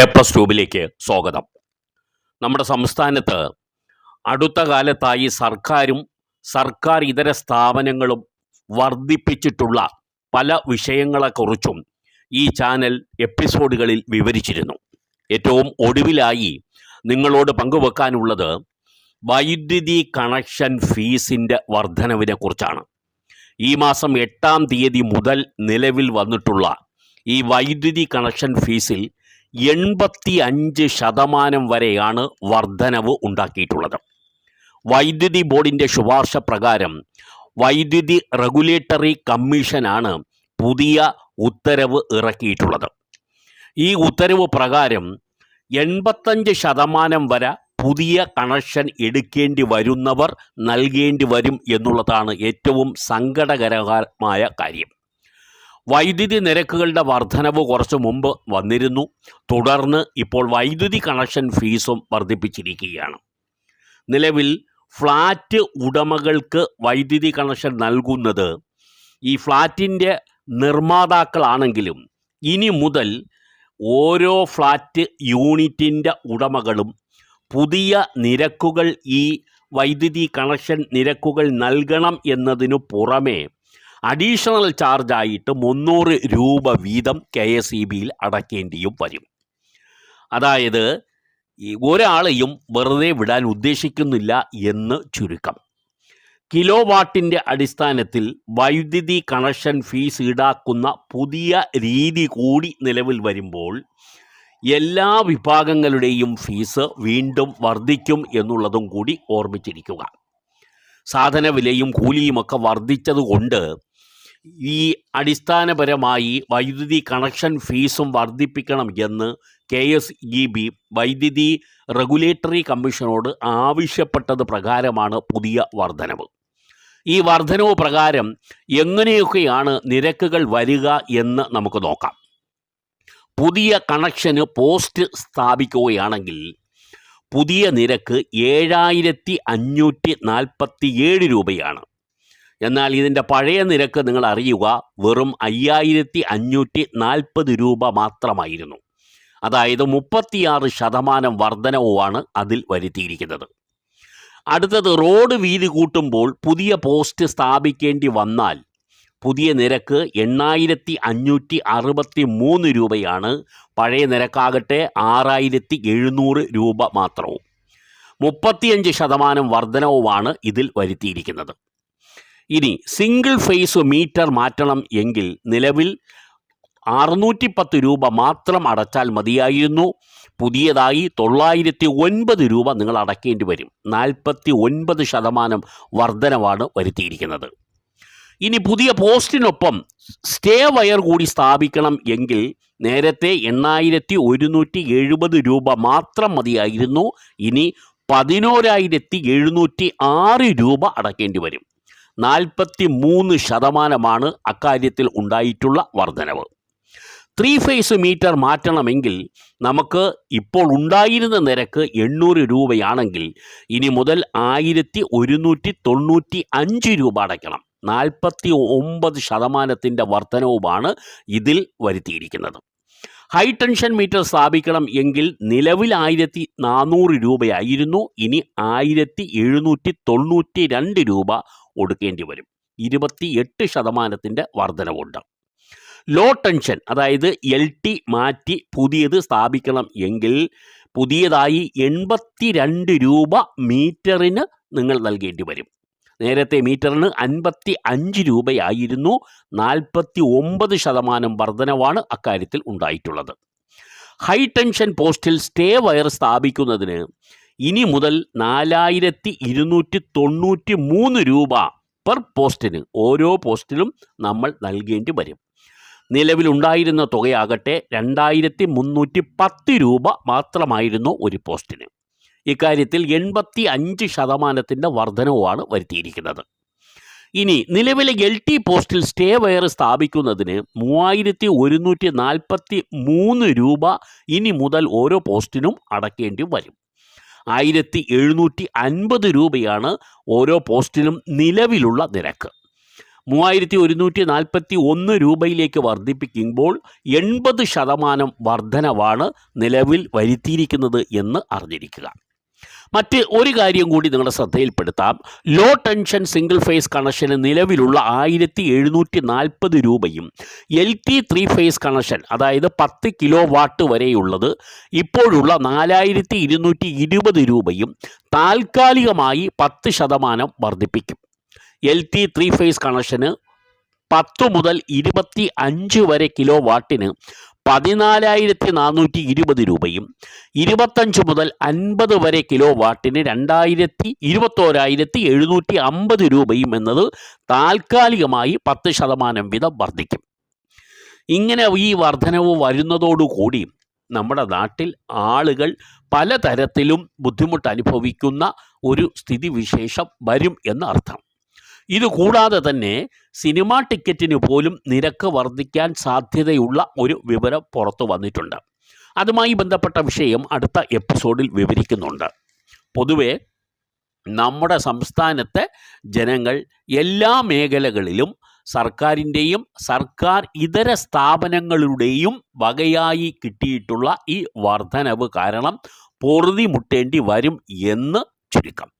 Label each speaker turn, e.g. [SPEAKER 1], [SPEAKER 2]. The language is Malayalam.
[SPEAKER 1] എ പ്ലസ് ട്യൂബിലേക്ക് സ്വാഗതം. നമ്മുടെ സംസ്ഥാനത്ത് അടുത്ത കാലത്തായി സർക്കാരും സർക്കാർ ഇതര സ്ഥാപനങ്ങളും വർദ്ധിപ്പിച്ചിട്ടുള്ള പല വിഷയങ്ങളെക്കുറിച്ചും ഈ ചാനൽ എപ്പിസോഡുകളിൽ വിവരിച്ചിരുന്നു. ഏറ്റവും ഒടുവിലായി നിങ്ങളോട് പങ്കുവെക്കാനുള്ളത് വൈദ്യുതി കണക്ഷൻ ഫീസിന്റെ വർധനവിനെ കുറിച്ചാണ്. ഈ മാസം എട്ടാം തീയതി മുതൽ നിലവിൽ വന്നിട്ടുള്ള ഈ വൈദ്യുതി കണക്ഷൻ ഫീസിൽ എൺപത്തി അഞ്ച് ശതമാനം വരെയാണ് വർധനവ് ഉണ്ടാക്കിയിട്ടുള്ളത്. വൈദ്യുതി ബോർഡിന്റെ ശുപാർശ പ്രകാരം വൈദ്യുതി റെഗുലേറ്ററി കമ്മീഷനാണ് പുതിയ ഉത്തരവ് ഇറക്കിയിട്ടുള്ളത്. ഈ ഉത്തരവ് പ്രകാരം എൺപത്തഞ്ച് ശതമാനം വരെ പുതിയ കണക്ഷൻ എടുക്കേണ്ടി വരുന്നവർ നൽകേണ്ടി വരും എന്നുള്ളതാണ് ഏറ്റവും സങ്കടകരമായ കാര്യം. വൈദ്യുതി നിരക്കുകളുടെ വർധനവ് കുറച്ച് മുമ്പ് വന്നിരുന്നു. തുടർന്ന് ഇപ്പോൾ വൈദ്യുതി കണക്ഷൻ ഫീസും വർദ്ധിപ്പിച്ചിരിക്കുകയാണ്. നിലവിൽ ഫ്ലാറ്റ് ഉടമകൾക്ക് വൈദ്യുതി കണക്ഷൻ നൽകുന്നത് ഈ ഫ്ലാറ്റിന്റെ നിർമ്മാതാക്കളാണെങ്കിലും ഇനി മുതൽ ഓരോ ഫ്ലാറ്റ് യൂണിറ്റിന്റെ ഉടമകളും പുതിയ നിരക്കുകൾ ഈ വൈദ്യുതി കണക്ഷൻ നിരക്കുകൾ നൽകണം എന്നതിനു പുറമേ അഡീഷണൽ ചാർജായിട്ട് മുന്നൂറ് രൂപ വീതം കെ എസ് ഇ ബിയിൽ അടയ്ക്കേണ്ടിയും വരും. അതായത് ഒരാളെയും വെറുതെ വിടാൻ ഉദ്ദേശിക്കുന്നില്ല എന്ന് ചുരുക്കം. കിലോ വാട്ടിന്റെ അടിസ്ഥാനത്തിൽ വൈദ്യുതി കണക്ഷൻ ഫീസ് ഈടാക്കുന്ന പുതിയ രീതി കൂടി നിലവിൽ വരുമ്പോൾ എല്ലാ വിഭാഗങ്ങളുടെയും ഫീസ് വീണ്ടും വർദ്ധിക്കും എന്നുള്ളതും കൂടി ഓർമ്മിച്ചിരിക്കുക. സാധന വിലയും കൂലിയുമൊക്കെ വർദ്ധിച്ചതുകൊണ്ട് ഈ അടിസ്ഥാനപരമായി വൈദ്യുതി കണക്ഷൻ ഫീസും വർദ്ധിപ്പിക്കണം എന്ന് കെ എസ് ഇ ബി വൈദ്യുതി റെഗുലേറ്ററി കമ്മീഷനോട് ആവശ്യപ്പെട്ടത് പ്രകാരമാണ് പുതിയ വർധനവ് ഈ വർധനവ് പ്രകാരം എങ്ങനെയൊക്കെയാണ് നിരക്കുകൾ വരിക എന്ന് നമുക്ക് നോക്കാം. പുതിയ കണക്ഷന് പോസ്റ്റ് സ്ഥാപിക്കുകയാണെങ്കിൽ പുതിയ നിരക്ക് ഏഴായിരത്തി അഞ്ഞൂറ്റി നാൽപ്പത്തി ഏഴ് രൂപയാണ്. എന്നാൽ ഇതിന്റെ പഴയ നിരക്ക് നിങ്ങൾ അറിയുക വെറും അയ്യായിരത്തി അഞ്ഞൂറ്റി നാൽപ്പത് രൂപ മാത്രമായിരുന്നു. അതായത് മുപ്പത്തിയാറ് ശതമാനം വർധനവുമാണ് അതിൽ വരുത്തിയിരിക്കുന്നത്. അടുത്തത് റോഡ് വീതി കൂട്ടുമ്പോൾ പുതിയ പോസ്റ്റ് സ്ഥാപിക്കേണ്ടി വന്നാൽ പുതിയ നിരക്ക് എണ്ണായിരത്തി അഞ്ഞൂറ്റി അറുപത്തി മൂന്ന് രൂപയാണ്. പഴയ നിരക്കാകട്ടെ ആറായിരത്തി എഴുന്നൂറ് രൂപ മാത്രവും. മുപ്പത്തിയഞ്ച് ശതമാനം വർധനവുമാണ് ഇതിൽ വരുത്തിയിരിക്കുന്നത്. ഇനി സിംഗിൾ ഫേസ് മീറ്റർ മാറ്റണം എങ്കിൽ നിലവിൽ അറുന്നൂറ്റി പത്ത് രൂപ മാത്രം അടച്ചാൽ മതിയായിരുന്നു. പുതിയതായി തൊള്ളായിരത്തി ഒൻപത് രൂപ നിങ്ങൾ അടയ്ക്കേണ്ടി വരും. നാൽപ്പത്തി ഒൻപത് ശതമാനം വർധനവാണ് വരുത്തിയിരിക്കുന്നത്. ഇനി പുതിയ പോസ്റ്റിനൊപ്പം സ്റ്റേ വയർ കൂടി സ്ഥാപിക്കണം എങ്കിൽ നേരത്തെ എണ്ണായിരത്തി ഒരുന്നൂറ്റി എഴുപത് രൂപ മാത്രം മതിയായിരുന്നു. ഇനി പതിനോരായിരത്തി എഴുന്നൂറ്റി ആറ് രൂപ അടയ്ക്കേണ്ടി വരും. നാൽപ്പത്തി മൂന്ന് ശതമാനമാണ് അക്കാര്യത്തിൽ ഉണ്ടായിട്ടുള്ള വർധനവ്. ത്രീ ഫേസ് മീറ്റർ മാറ്റണമെങ്കിൽ നമുക്ക് ഇപ്പോൾ ഉണ്ടായിരുന്ന നിരക്ക് എണ്ണൂറ് രൂപയാണെങ്കിൽ ഇനി മുതൽ ആയിരത്തി ഒരുന്നൂറ്റി തൊണ്ണൂറ്റി അഞ്ച് രൂപ അടയ്ക്കണം. നാൽപ്പത്തി ഒമ്പത് ശതമാനത്തിന്റെ വർധനവുമാണ് ഇതിൽ വരുത്തിയിരിക്കുന്നത്. ഹൈ ടെൻഷൻ മീറ്റർ സ്ഥാപിക്കണം എങ്കിൽ നിലവിൽ ആയിരത്തി നാനൂറ് രൂപയായിരുന്നു. ഇനി ആയിരത്തി എഴുന്നൂറ്റി തൊണ്ണൂറ്റി രണ്ട് രൂപ കൊടുക്കേണ്ടി വരും. ഇരുപത്തി എട്ട് ശതമാനത്തിന്റെ വർധനവുണ്ട്. ലോ ടെൻഷൻ അതായത് എൽ ടി മാറ്റി പുതിയത് സ്ഥാപിക്കണം എങ്കിൽ പുതിയതായി എൺപത്തി രണ്ട് രൂപ മീറ്ററിന് നിങ്ങൾ നൽകേണ്ടി വരും. നേരത്തെ മീറ്ററിന് അൻപത്തി അഞ്ച് രൂപയായിരുന്നു. നാൽപ്പത്തി ഒമ്പത് ശതമാനം വർധനവാണ് അക്കാര്യത്തിൽ ഉണ്ടായിട്ടുള്ളത്. ഹൈ ടെൻഷൻ പോസ്റ്റിൽ സ്റ്റേ വയർ സ്ഥാപിക്കുന്നതിന് ഇനി മുതൽ നാലായിരത്തി ഇരുന്നൂറ്റി തൊണ്ണൂറ്റി മൂന്ന് രൂപ പെർ പോസ്റ്റിന് ഓരോ പോസ്റ്റിലും നമ്മൾ നൽകേണ്ടി വരും. നിലവിലുണ്ടായിരുന്ന തുകയാകട്ടെ രണ്ടായിരത്തി മുന്നൂറ്റി പത്ത് രൂപ മാത്രമായിരുന്നു ഒരു പോസ്റ്റിന്. ഇക്കാര്യത്തിൽ എൺപത്തി അഞ്ച് ശതമാനത്തിന്റെ വർധനവുമാണ് വരുത്തിയിരിക്കുന്നത്. ഇനി നിലവിലെ എൽ ടി പോസ്റ്റിൽ സ്റ്റേ വയർ സ്ഥാപിക്കുന്നതിന് മൂവായിരത്തി ഒരുന്നൂറ്റി നാൽപ്പത്തി മൂന്ന് രൂപ ഇനി മുതൽ ഓരോ പോസ്റ്റിനും അടക്കേണ്ടി വരും. ആയിരത്തി എഴുന്നൂറ്റി അൻപത് രൂപയാണ് ഓരോ പോസ്റ്റിനും നിലവിലുള്ള നിരക്ക്. മൂവായിരത്തി ഒരുന്നൂറ്റി നാൽപ്പത്തി ഒന്ന് രൂപയിലേക്ക് വർദ്ധിപ്പിക്കുമ്പോൾ എൺപത് ശതമാനം വർധനവാണ് നിലവിൽ വരുത്തിയിരിക്കുന്നത് എന്ന് അറിഞ്ഞിരിക്കുക. മറ്റ് ഒരു കാര്യം കൂടി നിങ്ങളുടെ ശ്രദ്ധയിൽപ്പെടുത്താം. ലോ ടെൻഷൻ സിംഗിൾ ഫേസ് കണക്ഷന് നിലവിലുള്ള ആയിരത്തി എഴുന്നൂറ്റി നാൽപ്പത് രൂപയും L T three phase connection അതായത് പത്ത് കിലോ വാട്ട് വരെയുള്ളത് ഇപ്പോഴുള്ള നാലായിരത്തി ഇരുന്നൂറ്റി ഇരുപത് രൂപയും താൽക്കാലികമായി പത്ത് ശതമാനം വർദ്ധിപ്പിക്കും. എൽ ടി ത്രീ ഫേസ് കണക്ഷന് പത്ത് മുതൽ ഇരുപത്തി അഞ്ച് വരെ കിലോ വാട്ടിന് പതിനാലായിരത്തി നാനൂറ്റി ഇരുപത് രൂപയും ഇരുപത്തഞ്ച് മുതൽ അൻപത് വരെ കിലോ വാട്ടിന് രണ്ടായിരത്തി ഇരുപത്തോരായിരത്തി എഴുന്നൂറ്റി അമ്പത് രൂപയും എന്നത് താൽക്കാലികമായി പത്ത് ശതമാനം വീതം വർദ്ധിക്കും. ഇങ്ങനെ ഈ വർധനവ് വരുന്നതോടുകൂടി നമ്മുടെ നാട്ടിൽ ആളുകൾ പലതരത്തിലും ബുദ്ധിമുട്ട് അനുഭവിക്കുന്ന ഒരു സ്ഥിതിവിശേഷം വരും എന്നർത്ഥം. ഇത് കൂടാതെ തന്നെ സിനിമാ ടിക്കറ്റിന് പോലും നിരക്ക് വർദ്ധിക്കാൻ സാധ്യതയുള്ള ഒരു വിവരം പുറത്തു വന്നിട്ടുണ്ട്. അതുമായി ബന്ധപ്പെട്ട വിഷയം അടുത്ത എപ്പിസോഡിൽ വിവരിക്കുന്നുണ്ട്. പൊതുവെ നമ്മുടെ സംസ്ഥാനത്തെ ജനങ്ങൾ എല്ലാ മേഖലകളിലും സർക്കാരിന്റെയും സർക്കാർ ഇതര സ്ഥാപനങ്ങളുടെയും വകയായി കിട്ടിയിട്ടുള്ള ഈ വർധനവ് കാരണം പൊറുതി മുട്ടേണ്ടി വരും എന്ന് ചുരുക്കം.